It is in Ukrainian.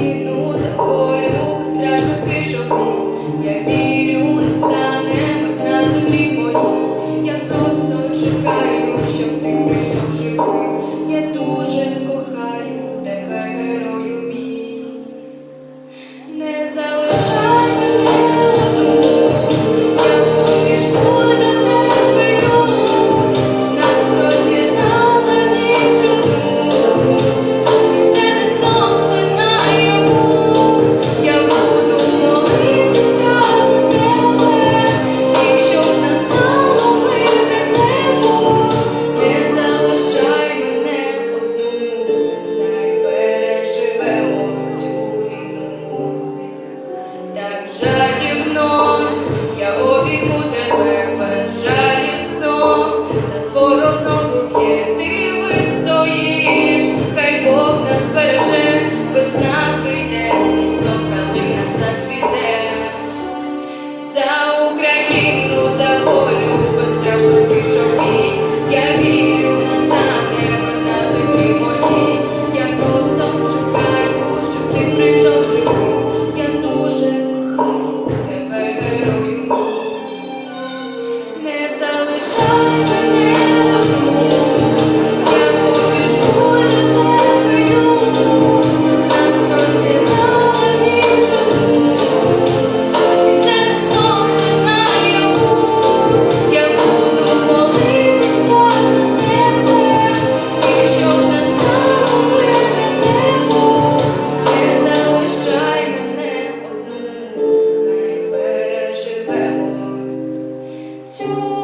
Іду за полю, страшно пішов. Я вірю, не стане на землі моїй. Я просто чекаю, щоб ти прийшов живий. Я дуже. Україну за волю безстрашно пішов бій. Чу.